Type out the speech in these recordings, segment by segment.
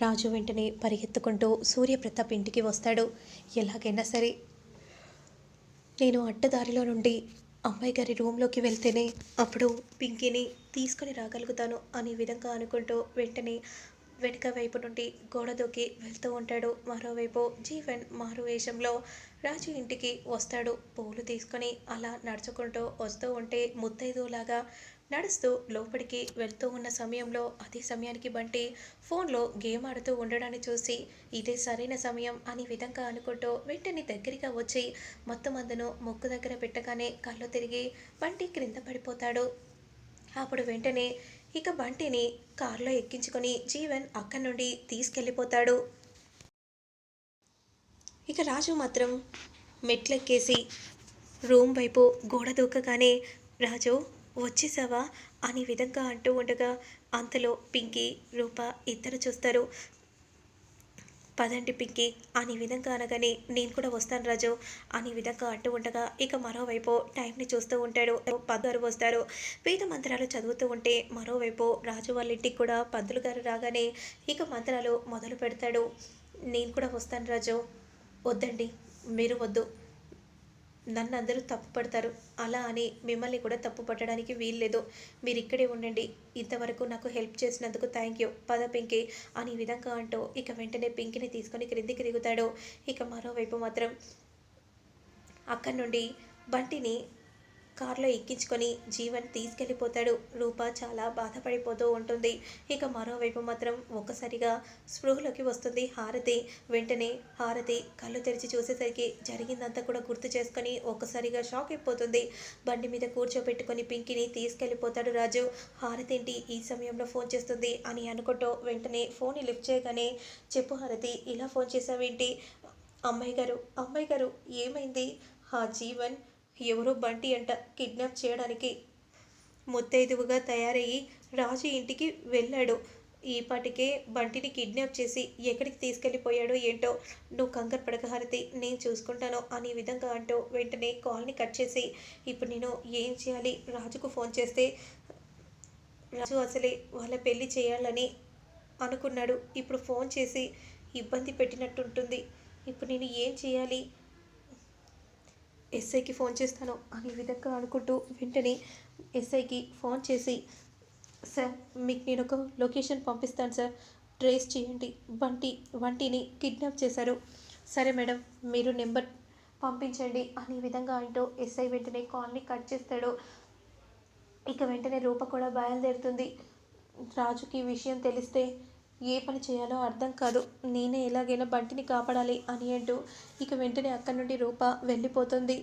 రాజు వెంటనే పరిగెత్తుకుంటూ సూర్యప్రతాప్ ఇంటికి వస్తాడు. ఎలాగైనా సరే నేను అడ్డదారిలో నుండి అమ్మాయి గారి రూమ్లోకి వెళ్తేనే అప్పుడు పింకీని తీసుకొని రాగలుగుతాను అనే విధంగా అనుకుంటూ వెంటనే వెనుక వైపు నుండి గోడ దూకి వెళ్తూ ఉంటాడు. మరోవైపు జీవన్ మారు వేషంలో రాజు ఇంటికి వస్తాడు. పూలు తీసుకొని అలా నడుచుకుంటూ వస్తూ ఉంటే ముత్తైదులాగా నడుస్తూ లోపలికి వెళ్తూ ఉన్న సమయంలో అదే సమయానికి బంటి ఫోన్లో గేమ్ ఆడుతూ ఉండడాన్ని చూసి ఇదే సరైన సమయం అనే విధంగా అనుకుంటూ వెంటనే దగ్గరగా వచ్చి మొత్తం అందును ముక్కు దగ్గర పెట్టగానే కళ్ళు తిరిగి బంటి క్రింద పడిపోతాడు. అప్పుడు వెంటనే ఇక బంటిని కారులో ఎక్కించుకొని జీవన్ అక్కడి నుండి తీసుకెళ్ళిపోతాడు. ఇక రాజు మాత్రం మెట్లెక్కేసి రూమ్ వైపు గోడ దూకగానే రాజు వచ్చేసావా? అనే విధంగా అంటూ ఉండగా అంతలో పింకీ రూప ఇద్దరు చూస్తారు. పదండి పింకీ అనే విధంగా అనగానే నేను కూడా వస్తాను రాజు అనే విధంగా అంటూ ఉండగా ఇక మరోవైపు టైంని చూస్తూ ఉంటాడు. పంతులు వస్తారు. వేద మంత్రాలు చదువుతూ ఉంటే మరోవైపు రాజు వాళ్ళ ఇంటికి కూడా పందులు గారు రాగానే ఇక మంత్రాలు మొదలు పెడతాడు. నేను కూడా వస్తాను రాజు. వద్దండి. మీరు వద్దు. నన్ను అందరూ తప్పు పడతారు. అలా అని మిమ్మల్ని కూడా తప్పు పట్టడానికి వీల్లేదు. మీరు ఇక్కడే ఉండండి. ఇంతవరకు నాకు హెల్ప్ చేసినందుకు థ్యాంక్ యూ. పద పింకి అని విధంగా అంటూ ఇక వెంటనే పింకిని తీసుకొని క్రిందికి దిగుతాడు. ఇక మరోవైపు మాత్రం అక్కడి నుండి బంటిని కారులో ఎక్కించుకొని జీవన్ తీసుకెళ్ళిపోతాడు. రూప చాలా బాధపడిపోతూ ఉంటుంది. ఇక మరోవైపు మాత్రం ఒక్కసారిగా స్పృహలోకి వస్తుంది హారతి. వెంటనే హారతి కళ్ళు తెరిచి చూసేసరికి జరిగిందంతా కూడా గుర్తు చేసుకొని ఒక్కసారిగా షాక్ అయిపోతుంది. బండి మీద కూర్చోబెట్టుకొని పింకిని తీసుకెళ్ళిపోతాడు రాజు. హారతి ఏంటి ఈ సమయంలో ఫోన్ చేస్తుంది అని అనుకుంటూ వెంటనే ఫోన్ లిఫ్ట్ చేయగానే చెప్పు హారతి ఇలా ఫోన్ చేసావేంటి అమ్మాయి గారు అమ్మాయి గారు ఏమైంది? ఆ జీవన్ ఎవరో బంటి అంట కిడ్నాప్ చేయడానికి ముత్తైదువుగా తయారయ్యి రాజు ఇంటికి వెళ్ళాడు. ఈపాటికే బంటిని కిడ్నాప్ చేసి ఎక్కడికి తీసుకెళ్ళిపోయాడో ఏంటో నువ్వు కంగారు పడక హారతి నేను చూసుకుంటాను అనే విధంగా అంటూ వెంటనే కాల్ని కట్ చేసి ఇప్పుడు నేను ఏం చేయాలి? రాజుకు ఫోన్ చేస్తే రాజు అసలే వాళ్ళ పెళ్ళి చేయాలని అనుకున్నాడు. ఇప్పుడు ఫోన్ చేసి ఇబ్బంది పెట్టినట్టుంటుంది. ఇప్పుడు నేను ఏం చేయాలి? ఎస్ఐకి ఫోన్ చేస్తాను అనే విధంగా అనుకుంటూ వెంటనే ఎస్ఐకి ఫోన్ చేసి సార్ మీకు నేను ఒక లొకేషన్ పంపిస్తాను సార్. ట్రేస్ చేయండి. వంటి వంటిని కిడ్నాప్ చేశారు. సరే మేడం మీరు నెంబర్ పంపించండి అనే విధంగా అంటూ ఎస్ఐ వెంటనే కాల్ని కట్ చేస్తాడు. ఇక వెంటనే రూప కూడా బయలుదేరుతుంది. రాజుకి విషయం తెలిస్తే ఏ పని చేయాలో అర్థం కాదు. నేనే ఎలాగైనా బంటిని కాపాడాలి అని అంటూ ఇక వెంటనే అక్కడి నుండి రూప వెళ్ళిపోతుంది.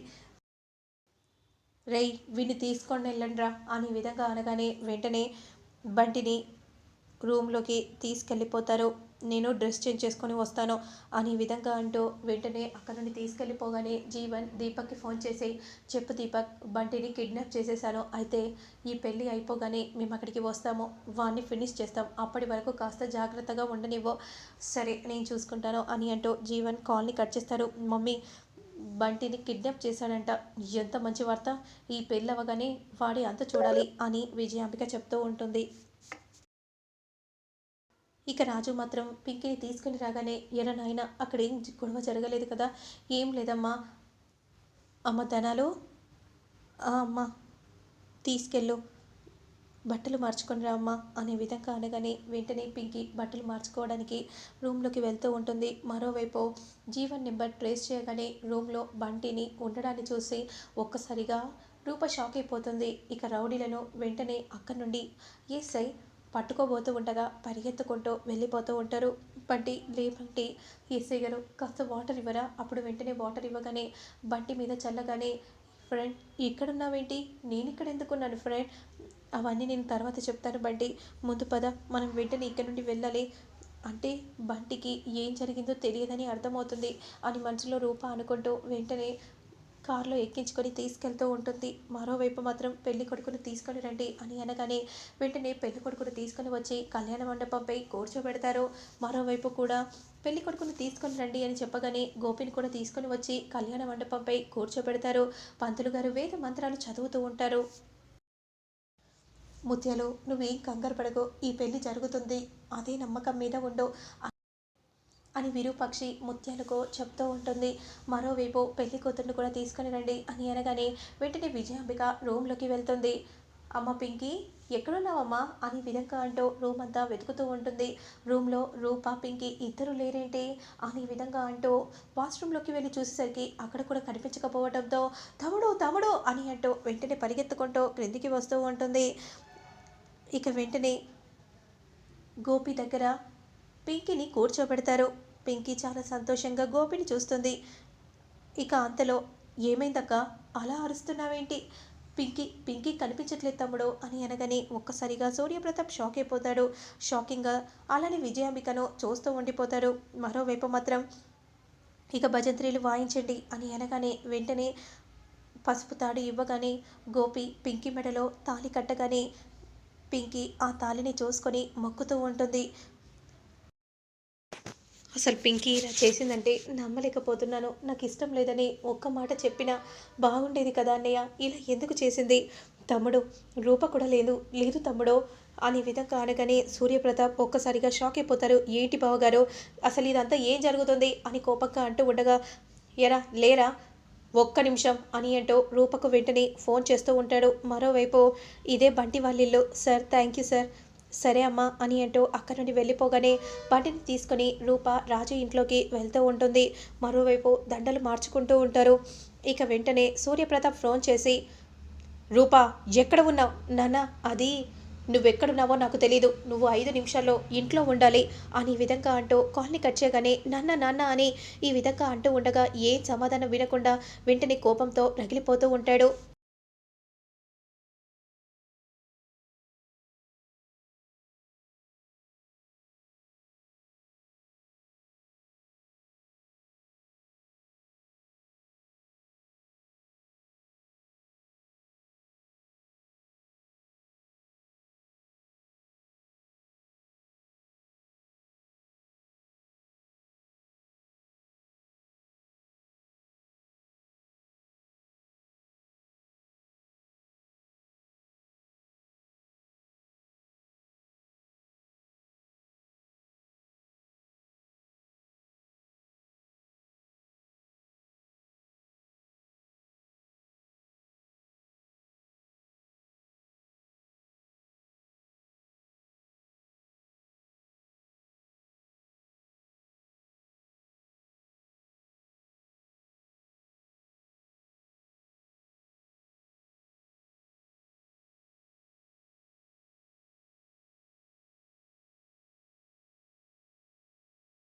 రేయ్ వీడిని తీసుకొని వెళ్ళండిరా అనే విధంగా అనగానే వెంటనే బంటిని రూమ్లోకి తీసుకెళ్ళిపోతారు. నేను డ్రెస్ చేంజ్ చేసుకొని వస్తాను అనే విధంగా అంటూ వెంటనే అక్కడ నుండి తీసుకెళ్ళిపోగానే జీవన్ దీపక్కి ఫోన్ చేసి చెప్పు దీపక్ బంటిని కిడ్నాప్ చేసేసాను అయితే ఈ పెళ్ళి అయిపోగానే మేము అక్కడికి వస్తాము. వాడిని ఫినిష్ చేస్తాం. అప్పటి వరకు కాస్త జాగ్రత్తగా ఉండనివ్వు. సరే నేను చూసుకుంటాను అని అంటూ జీవన్ కాల్ని కట్ చేస్తారు. మమ్మీ బంటిని కిడ్నాప్ చేశాడంట ఎంత మంచి వార్త. ఈ పెళ్ళి అవ్వగానే వాడి అంత చూడాలి అని విజయాంబిక చెప్తూ ఉంటుంది. ఇక రాజు మాత్రం పింకీని తీసుకుని రాగానే ఎర నాయన అక్కడ ఏం గొడవ జరగలేదు కదా? ఏం లేదమ్మా. అమ్మ ధనాలు? "ఆ, అమ్మ. తీసుకెళ్ళు. బట్టలు మార్చుకొని రా అమ్మా అనే విధంగా అనగానే వెంటనే పింకీ బట్టలు మార్చుకోవడానికి రూమ్లోకి వెళ్తూ ఉంటుంది. మరోవైపు జీవన్ నెంబర్ ట్రేస్ చేయగానే రూమ్లో బంటిని ఉండడాన్ని చూసి ఒక్కసారిగా రూప షాక్ అయిపోతుంది. ఇక రౌడీలను వెంటనే అక్కడి నుండి ఎస్ఐ పట్టుకోబోతూ ఉండగా పరిగెత్తుకుంటూ వెళ్ళిపోతూ ఉంటారు. బండి లే బంటి గారు కాస్త వాటర్ ఇవ్వరా? అప్పుడు వెంటనే వాటర్ ఇవ్వగానే బండి మీద చల్లగానే ఫ్రెండ్ ఇక్కడున్నావేంటి? నేను ఇక్కడ ఎందుకున్నాను ఫ్రెండ్? అవన్నీ నేను తర్వాత చెప్తాను బండి ముందు పద మనం వెంటనే ఇక్కడ నుండి వెళ్ళాలి. అంటే బంటికి ఏం జరిగిందో తెలియదని అర్థమవుతుంది అని మనసులో రూప అనుకుంటూ వెంటనే కారులో ఎక్కించుకొని తీసుకెళ్తూ ఉంటుంది. మరోవైపు మాత్రం పెళ్ళి కొడుకును తీసుకొని రండి అని అనగానే వెంటనే పెళ్ళి కొడుకును తీసుకొని వచ్చి కళ్యాణ మండపంపై కూర్చోబెడతారు. మరోవైపు కూడా పెళ్ళి కొడుకును తీసుకొని రండి అని చెప్పగానే గోపిని కూడా తీసుకొని వచ్చి కళ్యాణ మండపంపై కూర్చోబెడతారు. పంతులు గారు వేద మంత్రాలు చదువుతూ ఉంటారు. ముత్యాలు నువ్వేం కంగారు పడకు. ఈ పెళ్ళి జరుగుతుంది. అదే నమ్మకం మీద ఉండు. అని విరూపక్షి ముత్యాలకు చెప్తూ ఉంటుంది. మరోవైపు పెళ్ళి కూతుర్ని కూడా తీసుకుని రండి అని అనగానే వెంటనే విజయాంబిక రూమ్లోకి వెళ్తుంది. అమ్మ పింకీ ఎక్కడున్నావమ్మా? అని విధంగా అంటూ రూమ్ అంతా వెతుకుతూ ఉంటుంది. రూమ్లో రూప పింకి ఇద్దరు లేరేంటి? అని విధంగా అంటూ వాష్రూమ్లోకి వెళ్ళి చూసేసరికి అక్కడ కూడా కనిపించకపోవడంతో తమ్ముడు తమ్ముడు అని అంటూ వెంటనే పరిగెత్తుకుంటూ క్రిందికి వస్తూ ఉంటుంది. ఇక వెంటనే గోపి దగ్గర పింకీని కూర్చోబెడతారు. పింకీ చాలా సంతోషంగా గోపిని చూస్తుంది. ఇక అంతలో ఏమైందక్క? అలా అరుస్తున్నావేంటి? పింకీ పింకీ కనిపించట్లేదు తమ్ముడు అని అనగానే ఒక్కసారిగా సూర్యప్రతాప్ షాక్ అయిపోతాడు. షాకింగ్గా అలానే విజయాంబికను చూస్తూ ఉండిపోతారు. మరోవైపు మాత్రం ఇక భజంత్రీలు వాయించండి అని అనగానే వెంటనే పసుపు తాడు ఇవ్వగానే గోపి పింకీ మెడలో తాళి కట్టగానే పింకీ ఆ తాళిని చూసుకొని మొక్కుతూ ఉంటుంది. అసలు పింకీ ఇలా చేసిందంటే నమ్మలేకపోతున్నాను. నాకు ఇష్టం లేదని ఒక్క మాట చెప్పినా బాగుండేది కదా అన్నయ్య. ఇలా ఎందుకు చేసింది? తమ్ముడు రూప కూడా లేదు. లేదు తమ్ముడు? అనే విధంగా అనగానే సూర్యప్రతాప్ ఒక్కసారిగా షాక్ అయిపోతారు. ఏంటి బావగారు? అసలు ఇదంతా ఏం జరుగుతుంది? అని కోపంగా అంటూ ఉండగా ఎరా లేరా? ఒక్క నిమిషం అని అంటూ రూపకు వెంటనే ఫోన్ చేస్తూ ఉంటాడు. మరోవైపు ఇదే బంటి వాళ్ళిల్లు సార్ థ్యాంక్ యూ సార్. సరే అమ్మా అని అంటూ అక్కడి నుండి వెళ్ళిపోగానే బండిని తీసుకొని రూప రాజు ఇంట్లోకి వెళ్తూ ఉంటుంది. మరోవైపు దండలు మార్చుకుంటూ ఉంటారు. ఇక వెంటనే సూర్యప్రతాప్ ఫోన్ చేసి రూప ఎక్కడ ఉన్నావు? నాన్న అది నువ్వెక్కడున్నావో నాకు తెలీదు. నువ్వు ఐదు నిమిషాల్లో ఇంట్లో ఉండాలి అని విధంగా అంటూ కాల్ని కట్ చేయగానే నాన్న నాన్న అని ఈ విధంగా అంటూ ఉండగా ఏ సమాధానం వినకుండా వెంటనే కోపంతో రగిలిపోతూ ఉంటాడు.